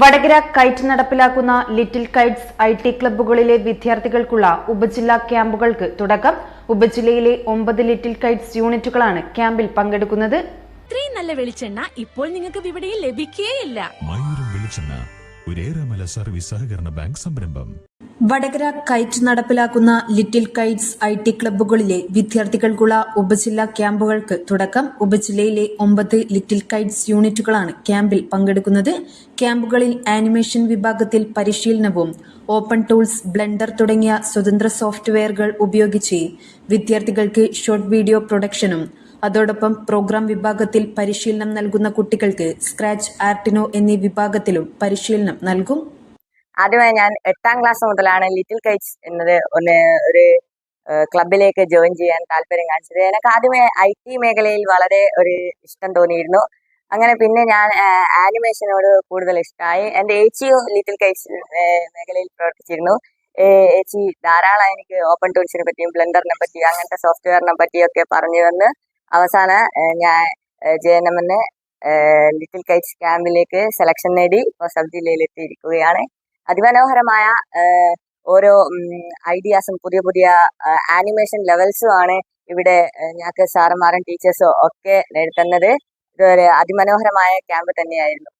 Vadakara KITE നടപ്പിലാക്കുന്ന little kites I T ക്ലബ്ബുകളിലെ വിദ്യാർത്ഥികൾക്കുള്ള ഉപജില്ലാ ക്യാമ്പുകൾക്ക് തുടക്കം. ഉപജില്ലയിലെ ഒമ്പത് ലിറ്റിൽ കൈറ്റ്സ് യൂണിറ്റുകളാണ് ക്യാമ്പിൽ പങ്കെടുക്കുന്നത്. ഇത്രയും നല്ല വെളിച്ചെണ്ണ ഇപ്പോൾ നിങ്ങൾക്ക് വിപണിയിൽ ലഭിക്കുകയില്ല മയൂരം വെളിച്ചെണ്ണ ഒരേറെമല സർവീസ് സഹകരണ ബാങ്ക് സംരംഭം. വടകര കൈറ്റ് നടപ്പിലാക്കുന്ന ലിറ്റിൽ കൈറ്റ്സ് ഐ ടി ക്ലബ്ബുകളിലെ വിദ്യാർത്ഥികൾക്കുള്ള ഉപജില്ലാ ക്യാമ്പുകൾക്ക് തുടക്കം. ഉപജില്ലയിലെ ഒമ്പത് ലിറ്റിൽ കൈറ്റ്സ് യൂണിറ്റുകളാണ് ക്യാമ്പിൽ പങ്കെടുക്കുന്നത്. ക്യാമ്പുകളിൽ ആനിമേഷൻ വിഭാഗത്തിൽ പരിശീലനവും ഓപ്പൺ ടൂൾസ് ബ്ലെൻഡർ തുടങ്ങിയ സ്വതന്ത്ര സോഫ്റ്റ്വെയറുകൾ ഉപയോഗിച്ച് വിദ്യാർത്ഥികൾക്ക് ഷോർട്ട് വീഡിയോ പ്രൊഡക്ഷനും അതോടൊപ്പം പ്രോഗ്രാം വിഭാഗത്തിൽ പരിശീലനം നൽകുന്ന കുട്ടികൾക്ക് സ്ക്രാച്ച് ആർട്ടിനോ എന്നീ വിഭാഗത്തിലും പരിശീലനം നൽകും. ആദ്യമായി ഞാൻ എട്ടാം ക്ലാസ് മുതലാണ് ലിറ്റിൽ കൈറ്റ്സ് എന്നത് ഒന്ന് ഒരു ക്ലബിലേക്ക് ജോയിൻ ചെയ്യാൻ താല്പര്യം കാണിച്ചത്. എനിക്ക് ആദ്യമേ ഐ ടി മേഖലയിൽ വളരെ ഒരു ഇഷ്ടം തോന്നിയിരുന്നു. അങ്ങനെ പിന്നെ ഞാൻ ആനിമേഷനോട് കൂടുതൽ ഇഷ്ടമായി എന്റെ ഏച്ചിയോ ലിറ്റിൽ കൈറ്റ്സ് മേഖലയിൽ പ്രവർത്തിച്ചിരുന്നു. ഏച്ചി ധാരാളം എനിക്ക് ഓപ്പൺ ടൂൾസിനെ പറ്റിയും ബ്ലെൻഡറിനെ പറ്റിയും അങ്ങനത്തെ സോഫ്റ്റ്വെയറിനെ പറ്റിയൊക്കെ പറഞ്ഞു തന്ന്. അവസാന ഞാൻ ജെ എൻ എമ്മിന് ലിറ്റിൽ കൈറ്റ്സ് ക്യാമ്പിലേക്ക് സെലക്ഷൻ നേടി. ഇപ്പോൾ സബ് ജില്ലയിൽ എത്തിയിരിക്കുകയാണ് അതിമനോഹരമായ ഓരോ ഐഡിയാസും പുതിയ പുതിയ ആനിമേഷൻ ലെവൽസും ആണ് ഇവിടെ ഞങ്ങൾക്ക് സാറന്മാരും ടീച്ചേഴ്സും ഒക്കെ നേരിട്ടുന്നത് ഇതൊരു അതിമനോഹരമായ ക്യാമ്പ് തന്നെയായിരുന്നു.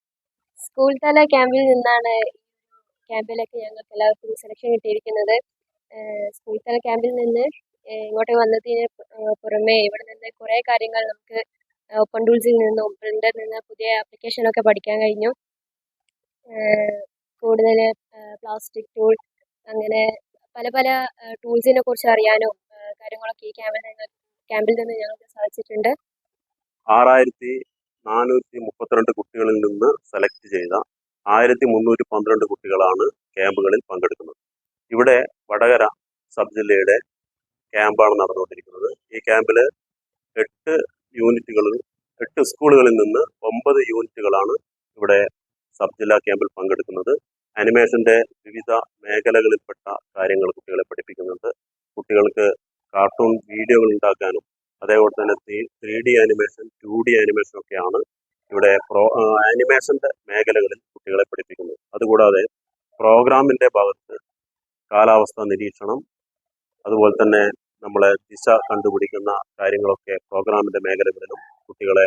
സ്കൂൾ തല ക്യാമ്പിൽ നിന്നാണ് ക്യാമ്പിലേക്ക് ഞങ്ങൾക്ക് എല്ലാവർക്കും സെലക്ഷൻ കിട്ടിയിരിക്കുന്നത്. സ്കൂൾ തല ക്യാമ്പിൽ നിന്ന് ഇങ്ങോട്ട് വന്നതിന് പുറമെ ഇവിടെ നിന്ന് കുറേ കാര്യങ്ങൾ നമുക്ക് ഓപ്പൺ ടൂൾസിൽ നിന്നും പ്രിന്ററിൽ നിന്ന് പുതിയ ആപ്ലിക്കേഷനൊക്കെ പഠിക്കാൻ കഴിഞ്ഞു. കൂടുതൽ പ്ലാസ്റ്റിക് ടൂൾ അങ്ങനെ പല പല ടൂൾസിനെ കുറിച്ച് അറിയാനും കാര്യങ്ങളൊക്കെ ഈ ക്യാമ്പിൽ നിന്ന് ക്യാമ്പിൽ നിന്ന് ഞങ്ങൾക്ക് സാധിച്ചിട്ടുണ്ട്. ആറായിരത്തി നാനൂറ്റി മുപ്പത്തിരണ്ട് കുട്ടികളിൽ നിന്ന് സെലക്ട് ചെയ്ത ആയിരത്തി മുന്നൂറ്റി പന്ത്രണ്ട് കുട്ടികളാണ് ക്യാമ്പുകളിൽ പങ്കെടുക്കുന്നത്. ഇവിടെ വടകര സബ് ജില്ലയുടെ ക്യാമ്പാണ് നടന്നുകൊണ്ടിരിക്കുന്നത്. ഈ ക്യാമ്പിൽ എട്ട് യൂണിറ്റുകളിൽ എട്ട് സ്കൂളുകളിൽ നിന്ന് ഒമ്പത് യൂണിറ്റുകളാണ് ഇവിടെ സബ് ജില്ലാ ക്യാമ്പിൽ പങ്കെടുക്കുന്നത്. അനിമേഷന്റെ വിവിധ മേഖലകളിൽപ്പെട്ട കാര്യങ്ങൾ കുട്ടികളെ പഠിപ്പിക്കുന്നുണ്ട്. കുട്ടികൾക്ക് കാർട്ടൂൺ വീഡിയോകൾ ഉണ്ടാക്കാനും അതേപോലെ തന്നെ three D animation two D animation ഒക്കെയാണ് ഇവിടെ പ്രോ ആനിമേഷന്റെ മേഖലകളിൽ കുട്ടികളെ പഠിപ്പിക്കുന്നത്. അതുകൂടാതെ പ്രോഗ്രാമിന്റെ ഭാഗത്ത് കാലാവസ്ഥ നിരീക്ഷണം അതുപോലെ തന്നെ നമ്മളെ ദിശ കണ്ടുപിടിക്കുന്ന കാര്യങ്ങളൊക്കെ പ്രോഗ്രാമിന്റെ മേഖലകളിലും കുട്ടികളെ